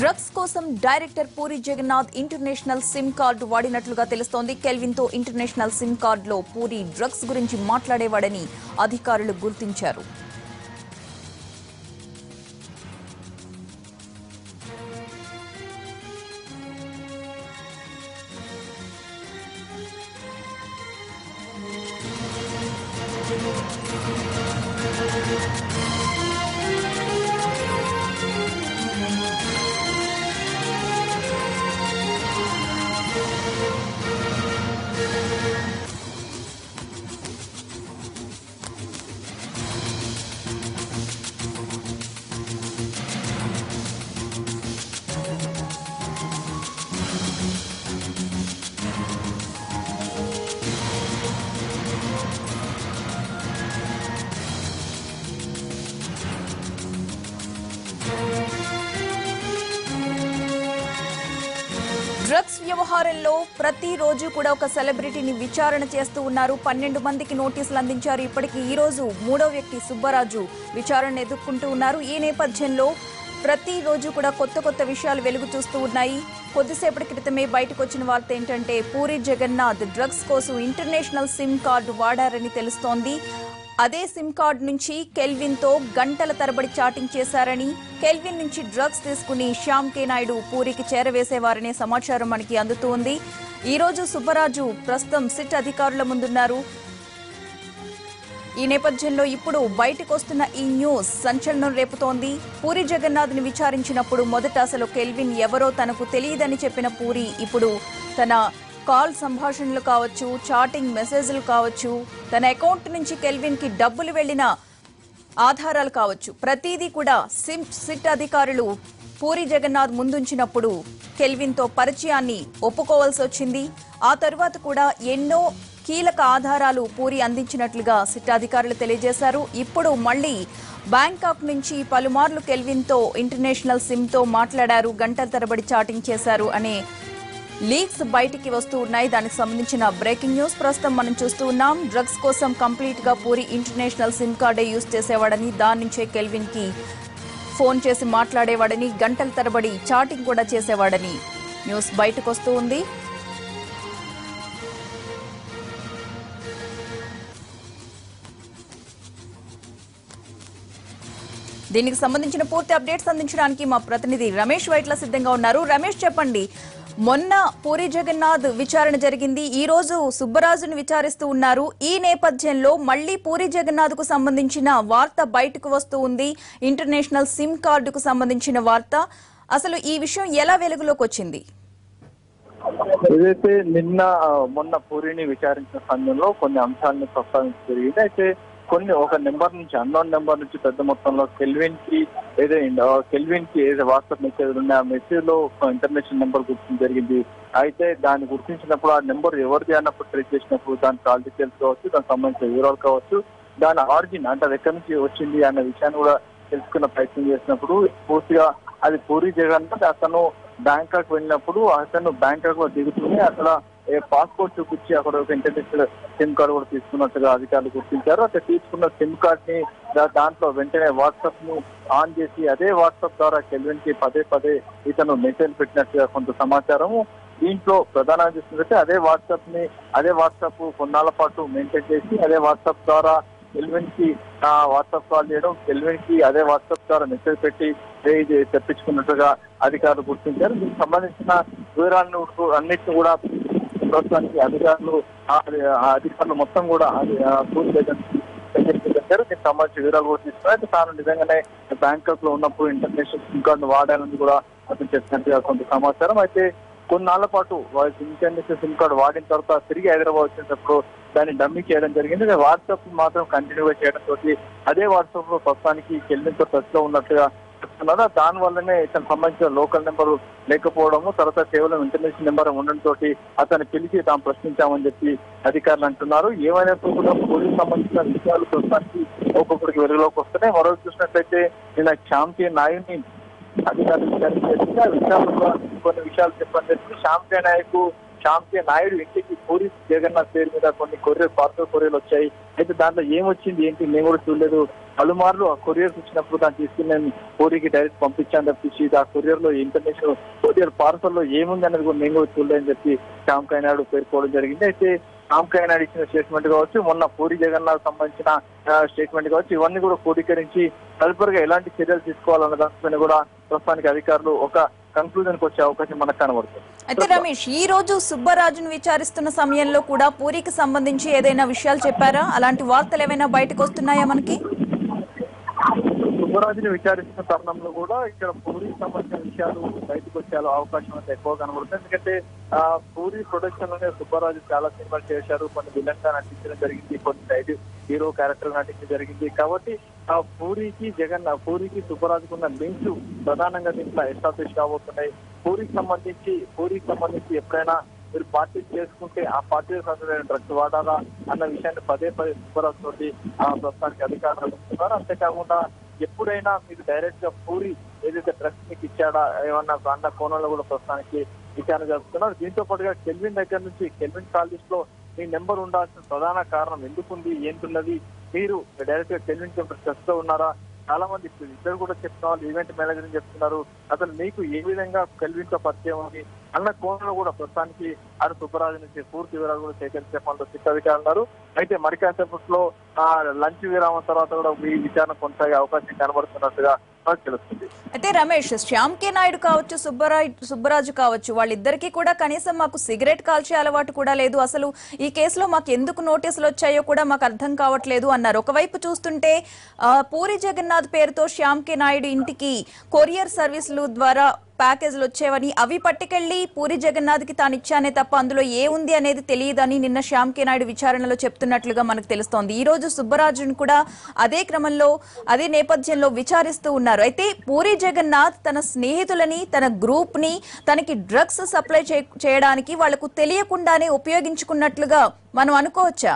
Drugs కోసం director Puri Jagannadh international SIM card వాడినట్లుగా తెలుస్తోంది. కెల్విన్తో ఇంటర్నేషనల్ సిమ్ కార్డులో పూరి డ్రగ్స్ గురించి మాట్లాడేవాడని అధికారులు గుర్తించారు. వ్యవహారంలో ప్రతిరోజు కూడా ఒక సెలబ్రిటీని విచారణ చేస్తూ ఉన్నారు. పన్నెండు మందికి నోటీసులు అందించారు. ఇప్పటికి ఈ రోజు మూడో వ్యక్తి సుబ్బరాజు విచారణ ఎదుర్కొంటూ ఉన్నారు. ఈ నేపథ్యంలో ప్రతిరోజు కూడా కొత్త కొత్త విషయాలు వెలుగు చూస్తూ ఉన్నాయి. కొద్దిసేపటి క్రితమే బయటకు వచ్చిన వార్త ఏంటంటే పూరి జగన్నాథ్ డ్రగ్స్ కోసం ఇంటర్నేషనల్ సిమ్ కార్డు వాడారని తెలుస్తోంది. అదే సిమ్ కార్డ్ నుంచి కెల్విన్తో గంటల తరబడి చాటింగ్ చేశారని కెల్విన్ నుంచి డ్రగ్స్ తీసుకుని శ్యామ్ కే నాయుడు పూరికి చేరవేసేవారనే సమాచారం మనకి అందుతోంది. ఈ రోజు సుబ్బరాజు ప్రస్తుతం సిట్ అధికారుల ముందున్నారు. ఈ నేపథ్యంలో ఇప్పుడు బయటకు వస్తున్న ఈ న్యూస్ సంచలనం రేపుతోంది. పూరి జగన్నాథ్ని విచారించినప్పుడు మొదట అసలు కెల్విన్ ఎవరో తనకు తెలియదని చెప్పిన పూరి ఇప్పుడు తన కాల్ సంభాషణలు కావచ్చు చాటింగ్ మెసేజ్లు కావచ్చు తన అకౌంట్ నుంచి కెల్విన్కి డబ్బులు వెళ్ళిన ఆధారాలు కావచ్చు. ప్రతిదీ కూడా సిమ్ సిట్ అధికారులు పూరి జగన్నాథ్ ముందుంచినప్పుడు కెల్విన్తో పరిచయాన్ని ఒప్పుకోవాల్సి వచ్చింది. ఆ తరువాత కూడా ఎన్నో కీలక ఆధారాలు పూరి అందించినట్లుగా సిట్ అధికారులు తెలియజేశారు. ఇప్పుడు మళ్ళీ బ్యాంకాక్ నుంచి పలుమార్లు కెల్విన్తో ఇంటర్నేషనల్ సిమ్తో మాట్లాడారు గంటల తరబడి చాటింగ్ చేశారు అనే లీక్స్ బయటికి వస్తూ ఉన్నాయి. దానికి సంబంధించిన బ్రేకింగ్ న్యూస్. ప్రస్తుతం మనం చూస్తూ ఉన్నాం. డ్రగ్స్ కోసం కంప్లీట్గా పూరి ఇంటర్నేషనల్ సిమ్ కార్డే యూజ్ చేసేవాడని దాని నుంచే కెల్విన్కి ఫోన్ చేసి మాట్లాడేవాడని గంటల తరబడి చాటింగ్ కూడా చేసేవాడని న్యూస్ బయటకు వస్తూ ఉంది. దీనికి సంబంధించిన పూర్తి అప్డేట్స్ అందించడానికి మా ప్రతినిధి రమేష్ వైట్ల సిద్ధంగా ఉన్నారు. రమేష్ చెప్పండి. మొన్న పూరి జగన్నాథ్ విచారణ జరిగింది. ఈ రోజు సుబ్బరాజును విచారిస్తూ ఉన్నారు. ఈ నేపథ్యంలో మళ్ళీ పూరి జగన్నాథ్కు సంబంధించిన వార్త బయటకు వస్తూ ఉంది. ఇంటర్నేషనల్ సిమ్ కార్డుకు సంబంధించిన వార్త. అసలు ఈ విషయం ఎలా వెలుగులోకి వచ్చింది? ఏదైతే నిన్న మొన్న పూరిని విచారించిన సమయంలో కొన్ని అంశాలను ప్రస్తావించడం జరిగింది. అయితే కొన్ని ఒక నెంబర్ నుంచి అన్నోన్ నెంబర్ నుంచి పెద్ద మొత్తంలో కెల్విన్కి ఏదో కెల్విన్కి ఏదో వాట్సాప్ మెసేజ్ ఉన్నాయి. ఆ మెసేజ్లో ఒక ఇంటర్నేషనల్ నెంబర్ గుర్తించడం జరిగింది. అయితే దాన్ని గుర్తించినప్పుడు ఆ నెంబర్ ఎవరిది అన్నప్పుడు ట్రేస్ చేసినప్పుడు దాని కాల్ డీటెయిల్స్ కావచ్చు దానికి సంబంధించిన వివరాలు కావచ్చు దాని ఆరిజిన్ అంటే అది ఎక్కడి నుంచి వచ్చింది అన్న విషయాన్ని కూడా తెలుసుకున్న ప్రయత్నం చేసినప్పుడు పూర్తిగా అది పూరి జగన్ అతను బ్యాంకాక్ వెళ్ళినప్పుడు అతను బ్యాంకాక్లో దిగుతూనే అక్కడ పాస్పోర్ట్ చూపించి అక్కడ ఒక ఇంటర్నేషనల్ సిమ్ కార్డు కూడా తీసుకున్నట్టుగా అధికారులు గుర్తించారు. అక్కడ తీసుకున్న సిమ్ కార్డ్ని దాంట్లో వెంటనే వాట్సాప్ను ఆన్ చేసి అదే వాట్సాప్ ద్వారా కెల్విన్కి పదే పదే ఇతను మెసేజ్ పెట్టినట్టుగా కొంత సమాచారము. దీంట్లో ప్రధానంగా చూసినట్లయితే అదే వాట్సాప్ని అదే వాట్సాప్ కొన్నాళ్ళ పాటు మెయింటైన్ చేసి అదే వాట్సాప్ ద్వారా కెల్విన్కి వాట్సాప్ కాల్ చేయడం కెల్విన్కి అదే వాట్సాప్ ద్వారా మెసేజ్ పెట్టి ఇది తెప్పించుకున్నట్టుగా అధికారులు గుర్తించారు. దీనికి సంబంధించిన వివరాలను అన్నిటిని కూడా ప్రస్తుతానికి అధికారులు ఆ అధికారులు మొత్తం కూడా అది, పూర్తి దగ్గర దీనికి సంబంధించిన వివరాలు కూడా తీసుకున్నారు. అయితే తాను నిజంగానే బ్యాంకాక్లో ఉన్నప్పుడు ఇంటర్నేషనల్ సిమ్ కార్డు వాడాలని కూడా అతను చెప్పినట్టుగా కొంత సమాచారం. అయితే కొన్నాళ్ళ పాటు ఇంటర్నేషనల్ సిమ్ కార్డు వాడిన తర్వాత తిరిగి హైదరాబాద్ వచ్చేటప్పుడు దాన్ని డమ్మీ చేయడం జరిగింది. వాట్సాప్ మాత్రం కంటిన్యూగా చేయడం తోటి అదే వాట్సాప్లో ప్రస్తుతానికి చెల్లింపు తో టచ్లో ఉన్నట్టుగా చెప్తున్నారో దాని వల్లనే ఇతను సంబంధించిన లోకల్ నెంబర్ లేకపోవడము తర్వాత కేవలం ఇంటర్నేషనల్ నెంబర్ ఉండడంతో అతన్ని పిలిచి తాము ప్రశ్నించామని చెప్పి అధికారులు అంటున్నారు. ఏమైనప్పుడు కూడా పోలీసు సంబంధించిన విషయాలు ప్రస్తుతానికి ఒక్కొక్కరికి వెలుగులోకి వస్తున్నాయి మరో చూసినట్లయితే నిన్న ఛాంపియన్ నాయుడిని అధికారులు విచారించేసి ఆ కొన్ని విషయాలు చెప్పండి చెప్పి శ్యామ్ నాయకు శాంతి నాయుడు ఇంటికి పూరి జగన్నాథ్ పేరు మీద కొన్ని కొరియర్ పార్సల్ కొరియర్లు వచ్చాయి. అయితే దాంట్లో ఏమొచ్చింది? ఏంటి? నేను కూడా చూడలేదు. పలుమార్లు ఆ కొరియర్స్ వచ్చినప్పుడు దాన్ని తీసుకుని నేను పూరికి డైరెక్ట్ పంపించాను తప్పించి ఆ కొరియర్లో ఇంటర్నేషనల్ కొరియర్ పార్సల్లో ఏముంది అనేది కూడా నేను కూడా చూడలేదని చెప్పి శ్యామ్ కైనాడు పేర్కోవడం జరిగింది. అయితే శ్యామ్ కైనాడు ఇచ్చిన స్టేట్మెంట్ కావచ్చు మొన్న పూరి జగన్నాథ్ సంబంధించిన స్టేట్మెంట్ కావచ్చు ఇవన్నీ కూడా క్రోడీకరించి తదుపరిగా ఎలాంటి చర్యలు తీసుకోవాలన్న దానిపైన కూడా ప్రస్తుతానికి అధికారులు ఒక కన్క్లూజన్కి వచ్చే అవకాశం మనకు కనబడుతుంది. అయితే రమేష్ ఈ రోజు సుబ్బరాజును విచారిస్తున్న సమయంలో కూడా పూరికి సంబంధించి ఏదైనా విషయాలు చెప్పారా? అలాంటి వార్తలు ఏమైనా బయటకు వస్తున్నాయా మనకి? సుబ్బరాజుని విచారిస్తున్న తరుణంలో కూడా ఇక్కడ పూరి సంబంధించిన విషయాలు బయటకు వచ్చే అవకాశం అయితే ఎక్కువ కనబడుతుంది. ఎందుకంటే ఆ పూరి ప్రొడక్షన్లోనే సుబ్బరాజు చాలా సినిమాలు చేశారు. కొన్ని విలన్గా నటించడం జరిగింది. కొన్ని సైడ్ హీరో క్యారెక్టర్ నటించడం జరిగింది. కాబట్టి ఆ పూరికి జగన్ పూరికి సుబ్బరాజుకు ఉన్న లింక్స్ ప్రధానంగా దీంట్లో ఎస్టాబ్లిష్ కాబోతున్నాయి. పూరికి సంబంధించి పూరికి సంబంధించి ఎప్పుడైనా మీరు పార్టీ చేసుకుంటే ఆ పార్టీ సంబంధించిన డ్రగ్స్ వాడాలా అన్న విషయాన్ని పదే పదే సుబ్బరాజు తోటి ఆ ప్రస్తుతానికి అధికారులు అంతేకాకుండా ఎప్పుడైనా మీరు డైరెక్ట్గా పూరి ఏదైతే డ్రగ్స్ మీకు ఇచ్చాడా ఏమన్నా అన్న కోణంలో కూడా ప్రస్తుతానికి విచారణ జరుపుతున్నారు. దీంతో పాటుగా కెల్విన్ దగ్గర నుంచి కెల్విన్ కాలేజ్లో మీ నెంబర్ ఉండాల్సిన ప్రధాన కారణం ఎందుకుంది ఏంటున్నది మీరు డైరెక్ట్గా కెల్విన్ స్ట్రెస్లో ఉన్నారా? చాలా మంది ఇప్పుడు ఇద్దరు కూడా చెప్తున్నారు ఈవెంట్ మేనేజర్ చెప్తున్నారు. అసలు మీకు ఏ విధంగా కెల్విన్తో పరిచయం ఉంది? అన్న కోణంలో కూడా ప్రస్తుతానికి ఆడ సుబ్బరాజు నుంచి పూర్తి వివరాలు కూడా సేకరించే పనులు అధికారులు ఉన్నారు. అయితే మరికాసేపట్లో ఆ లంచ్ విరామం తర్వాత కూడా ఈ విచారణ కొనసాగే అవకాశం కనబడుతున్నట్టుగా తెలుస్తుంది. అయితే రమేష్ శ్యామ్ కే నాయుడు కావచ్చు సుబ్బరాయ్ సుబ్బరాజు కావచ్చు వాళ్ళిద్దరికీ కూడా కనీసం మాకు సిగరెట్ కాల్చే అలవాటు కూడా లేదు. అసలు ఈ కేసులో మాకు ఎందుకు నోటీసులు వచ్చాయో కూడా మాకు అర్థం కావట్లేదు అన్నారు. ఒకవైపు చూస్తుంటే పూరి జగన్నాథ్ పేరుతో శ్యామ్ కే నాయుడు ఇంటికి కొరియర్ సర్వీసులు ద్వారా ప్యాకేజీలు వచ్చేవని అవి పట్టుకెళ్ళి పూరి జగన్నాథ్కి తాను ఇచ్చానే తప్ప అందులో ఏ ఉంది అనేది తెలియదని నిన్న శ్యామ్ కే నాయుడు విచారణలో చెప్తున్నట్లుగా మనకు తెలుస్తోంది. ఈ రోజు సుబ్బరాజును కూడా అదే క్రమంలో అదే నేపథ్యంలో విచారిస్తూ ఉన్నారు. అయితే పూరి జగన్నాథ్ తన స్నేహితులని తన గ్రూప్ని తనకి డ్రగ్స్ సప్లై చేయడానికి వాళ్ళకు తెలియకుండానే ఉపయోగించుకున్నట్లుగా మనం అనుకోవచ్చా?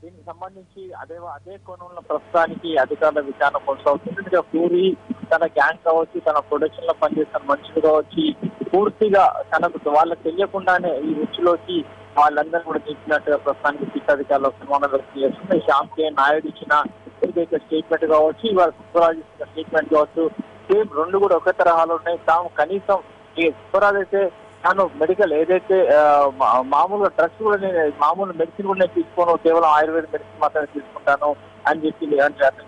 దీనికి సంబంధించి అదే అదే కోణంలో ప్రస్తుతానికి అధికారుల విచారణ కొనసాగుతుంది. పూరి తన గ్యాంగ్ కావచ్చు తన ప్రొడక్షన్లో పనిచేస్తున్న మనుషులు కావచ్చు పూర్తిగా తనకు వాళ్ళకి తెలియకుండానే ఈ రుచిలోకి వాళ్ళందరూ కూడా చెప్పినట్టుగా ప్రస్తుతానికి సిట్ అధికారులు అనుమానం వ్యక్తం చేస్తుంది శ్యామ్ కే నాయుడు ఇచ్చిన ఏకైక స్టేట్మెంట్ కావచ్చు ఇవాళ సుబ్బరాజు ఇచ్చిన స్టేట్మెంట్ కావచ్చు సేమ్ రెండు కూడా ఒకే తరహాలో ఉన్నాయి. తాము కనీసం ఈ సుబ్బరాజు అయితే నన్ను మెడికల్ ఏదైతే మా- మామూలుగా డ్రగ్స్ కూడా నేను మామూలు మెడిసిన్ కూడా నేను తీసుకోను కేవలం ఆయుర్వేద మెడిసిన్ మాత్రమే తీసుకుంటాను అని చెప్పి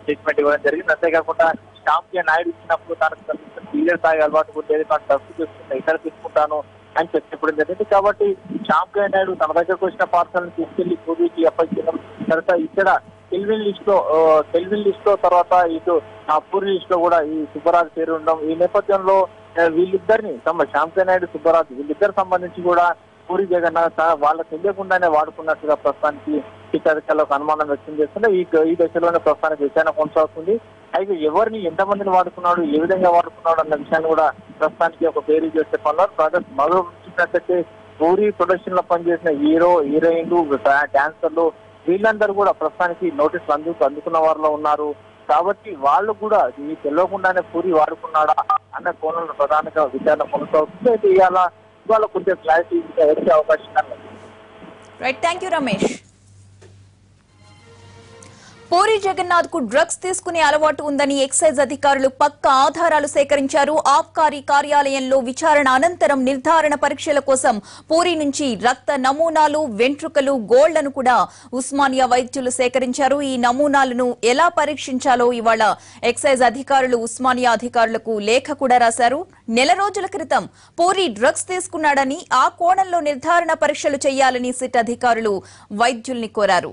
ట్రీట్మెంట్ ఇవ్వడం జరిగింది. అంతేకాకుండా శ్యామ్ నాయుడు ఇచ్చినప్పుడు తనకు సీరియల్ తాగే అలవాటు కూడా లేదు. నాకు డ్రగ్స్ తీసుకుంటాను ఇక్కడ తీసుకుంటాను అని చెప్పి చెప్పడం జరిగింది. కాబట్టి శ్యామ్ నాయుడు తన దగ్గరకు వచ్చిన పార్సల్ని తీసుకెళ్ళి పూర్వీకి అప్పగించడం తర్వాత ఇక్కడ కెల్విన్ లిస్ట్లో ఆ, కెల్విన్ లిస్ట్లో తర్వాత ఇటు పూరి లిస్ట్లో కూడా ఈ సుబ్బరాజు పేరు ఉండడం ఈ నేపథ్యంలో వీళ్ళిద్దరిని తమ శ్యామ్ నాయుడు సుబ్బరాజు వీళ్ళిద్దరు సంబంధించి కూడా పూరి జగన్నాథ్ వాళ్ళకు వాళ్ళకి తెలియకుండానే వాడుకున్నట్టుగా ప్రస్తుతానికి శిక్ష అధికారులకు అనుమానం వ్యక్తం చేస్తుంటే ఈ ఈ దశలోనే ప్రస్తుతానికి విచారణ కొనసాగుతుంది. అయితే ఎవరిని ఎంతమందిని వాడుకున్నాడు ఏ విధంగా వాడుకున్నాడు అన్న విషయాన్ని కూడా ప్రస్తుతానికి ఒక పేరు చేసే పనులు ప్రాజెక్ట్ మరో చూసినట్లయితే పూరి ప్రొడక్షన్లో పనిచేసిన హీరో హీరోయిన్లు డాన్సర్లు వీళ్ళందరూ కూడా ప్రస్తుతానికి నోటీసులు అందుకు అందుకున్న వారిలో ఉన్నారు. కాబట్టి వాళ్ళు కూడా ఇది తెలియకుండానే పూరి వాడుకున్నాడా అన్న కోణంలో ప్రధానంగా విచారణ కొనసాగుతుంది. అయితే ఇవాళ ఇవాళ కొంచెం క్లారిటీ వచ్చే అవకాశం right thank you Ramesh Puri జగన్నాథ్కు drugs తీసుకునే అలవాటు ఉందని ఎక్సైజ్ అధికారులు పక్క ఆధారాలు సేకరించారు. ఆబ్కారీ కార్యాలయంలో విచారణ అనంతరం నిర్ధారణ పరీక్షల కోసం పూరి నుంచి రక్త నమూనాలు వెంట్రుకలు గోళ్ళను కూడా ఉస్మానియా వైద్యులు సేకరించారు. ఈ నమూనాలను ఎలా పరీక్షించాలో ఇవాళ ఎక్సైజ్ అధికారులు ఉస్మానియా అధికారులకు లేఖ కూడా రాశారు. నెల రోజుల క్రితం పూరి డ్రగ్స్ తీసుకున్నాడని ఆ కోణంలో నిర్ధారణ పరీక్షలు చేయాలని సిట్ అధికారులు వైద్యుల్ని కోరారు.